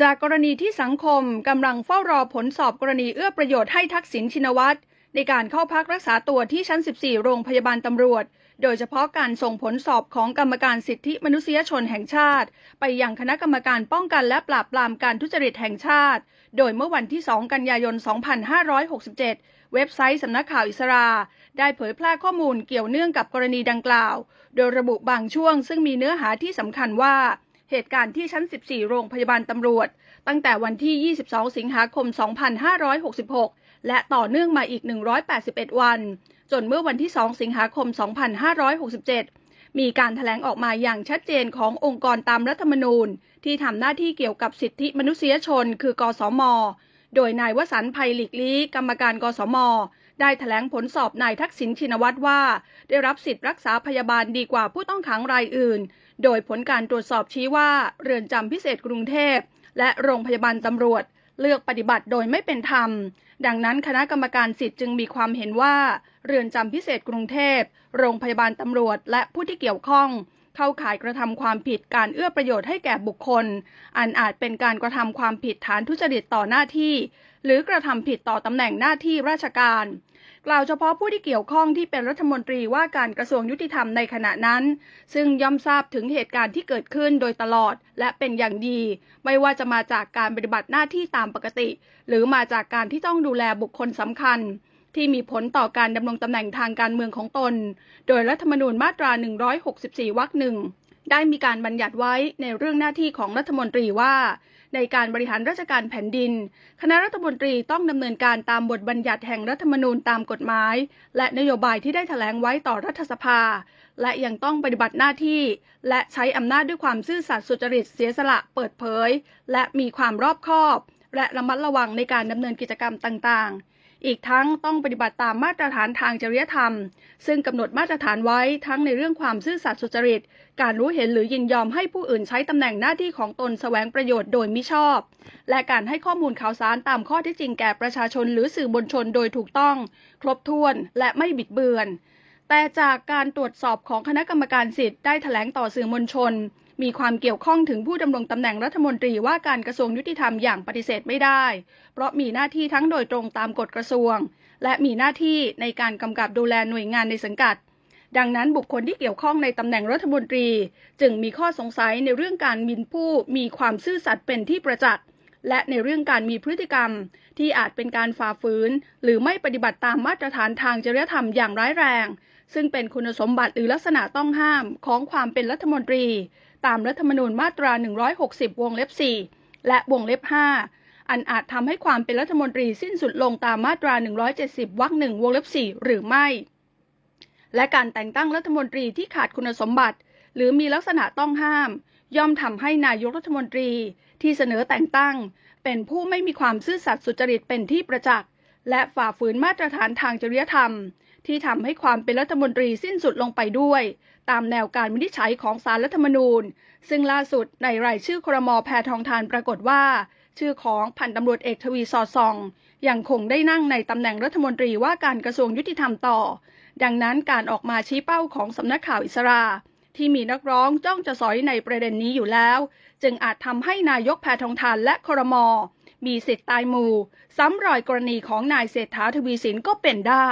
จากกรณีที่สังคมกำลังเฝ้ารอผลสอบกรณีเอื้อประโยชน์ให้ทักษิณชินวัตรในการเข้าพักรักษาตัวที่ชั้น 14 โรงพยาบาลตำรวจ โดยเฉพาะการส่งผลสอบของกรรมการสิทธิมนุษยชนแห่งชาติ ไปยังคณะกรรมการป้องกันและปราบปรามการทุจริตแห่งชาติ โดยเมื่อวันที่ 2 กันยายน 2567 เว็บไซต์สำนักข่าวอิสรา ได้เผยแพร่ข้อมูลเกี่ยวเนื่องกับกรณีดังกล่าว โดยระบุบางช่วงซึ่งมีเนื้อหาที่สำคัญว่า เหตุการณ์ที่ชั้น 14 โรงพยาบาลตำรวจ ตั้งแต่วันที่ 22 สิงหาคม 2566 และต่อเนื่องมาอีก 181 วัน จนเมื่อวันที่ 2 สิงหาคม 2567 มีการถแถลงออกมาอย่างชัดเจนขององค์กรตามรัฐธรรมนูญ ที่ทำหน้าที่เกี่ยวกับสิทธิมนุษยชน คือกสมโดยนายวสันต์ภัยหลีกลี้กรรมการกสม ได้ถแถลงผลสอบนายทักษิณชินวัตรว่า ได้รับสิทธิรักษาพยาบาลดีกว่าผู้ต้องขังรายอื่น โดยผลการตรวจสอบชี้ว่าเรือนจำพิเศษกรุงเทพ และโรงพยาบาลตำรวจเลือกปฏิบัติโดยไม่เป็นธรรม ดังนั้นคณะกรรมการสิทธิ์จึงมีความเห็นว่า เรือนจำพิเศษกรุงเทพ โรงพยาบาลตำรวจ และผู้ที่เกี่ยวข้อง เข้าข่ายกระทำความผิดการเอื้อประโยชน์ให้แก่บุคคล อันอาจเป็นการกระทำความผิดฐานทุจริตต่อหน้าที่ หรือกระทำผิดต่อตำแหน่งหน้าที่ราชการ กล่าวเฉพาะผู้ที่เกี่ยวข้องที่เป็นรัฐมนตรีว่าการกระทรวงยุติธรรมในขณะนั้น ซึ่งย่อมทราบถึงเหตุการณ์ที่เกิดขึ้นโดยตลอดและเป็นอย่างดี ไม่ว่าจะมาจากการปฏิบัติหน้าที่ตามปกติ หรือมาจากการที่ต้องดูแลบุคคลสำคัญ ที่มีผลต่อการดำรงตำแหน่งทางการเมืองของตน โดยรัฐธรรมนูญมาตรา 164 วรรคหนึ่ง ได้มีการบัญญัติไว้ในเรื่องหน้าที่ของรัฐมนตรีว่า ในการบริหารราชการแผ่นดิน คณะรัฐมนตรีต้องดำเนินการตามบทบัญญัติแห่งรัฐธรรมนูญตามกฎหมาย และนโยบายที่ได้แถลงไว้ต่อรัฐสภา และยังต้องปฏิบัติหน้าที่ และใช้อำนาจด้วยความซื่อสัตย์สุจริตเสียสละเปิดเผย และมีความรอบคอบ และระมัดระวังในการดำเนินกิจกรรมต่างๆ อีกทั้งต้องปฏิบัติตามมาตรฐานทางจริยธรรม ซึ่งกำหนดมาตรฐานไว้ทั้งในเรื่องความซื่อสัตย์สุจริต การรู้เห็นหรือยินยอมให้ผู้อื่นใช้ตำแหน่งหน้าที่ของตนแสวงประโยชน์โดยมิชอบ และการให้ข้อมูลข่าวสารตามข้อเท็จจริงแก่ประชาชนหรือสื่อมวลชนโดยถูกต้อง ครบถ้วนและไม่บิดเบือนแต่จากการตรวจสอบของคณะกรรมการสิทธิ์ได้แถลงต่อสื่อมวลชน มีความเกี่ยวข้องถึงผู้ดำรงตำแหน่งรัฐมนตรีว่าการกระทรวงยุติธรรมอย่างปฏิเสธไม่ได้ เพราะมีหน้าที่ทั้งโดยตรงตามกฎกระทรวง และมีหน้าที่ในการกำกับดูแลหน่วยงานในสังกัด ดังนั้นบุคคลที่เกี่ยวข้องในตำแหน่งรัฐมนตรี จึงมีข้อสงสัยในเรื่องการมินผู้มีความซื่อสัตย์เป็นที่ประจักษ์และในเรื่องการมีพฤติกรรมที่อาจเป็นการฝ่าฝืน หรือไม่ปฏิบัติตามมาตรฐานทางจริยธรรมอย่างร้ายแรง ซึ่งเป็นคุณสมบัติหรือลักษณะต้องห้ามของความเป็นรัฐมนตรี ตามรัฐธรรมนูญมาตรา 160 วงเล็บ 4 และวงเล็บ 5 อันอาจทำให้ความเป็นรัฐมนตรีสิ้นสุดลงตามมาตรา 170 วรรคหนึ่งวงเล็บ 4 หรือไม่ และการแต่งตั้งรัฐมนตรีที่ขาดคุณสมบัติ หรือมีลักษณะต้องห้าม ย่อมทำให้นายกรัฐมนตรีที่เสนอแต่งตั้ง เป็นผู้ไม่มีความซื่อสัตย์สุจริตเป็นที่ประจักษ์และฝ่าฝืนมาตรฐานทางจริยธรรม ที่ทำให้ความเป็นรัฐมนตรีสิ้นสุดลงไปด้วย ตามแนวการวินิจฉัยของศาลรัฐธรรมนูญ ซึ่งล่าสุดในรายชื่อครมแพทองทานปรากฏว่า ชื่อของพันตำรวจเอกทวีสอดส่องยังคงได้นั่งในตำแหน่งรัฐมนตรีว่าการกระทรวงยุติธรรมต่อ ดังนั้นการออกมาชี้เป้าของสำนักข่าวอิสราที่มีนักร้องจ้องจะสอยในประเด็นนี้อยู่แล้ว จึงอาจทำให้นายกแพทองทานและครม มีสิทธิ์ตายหมู่ ซ้ำรอยกรณีของนายเศรษฐาทวีสินก็เป็นได้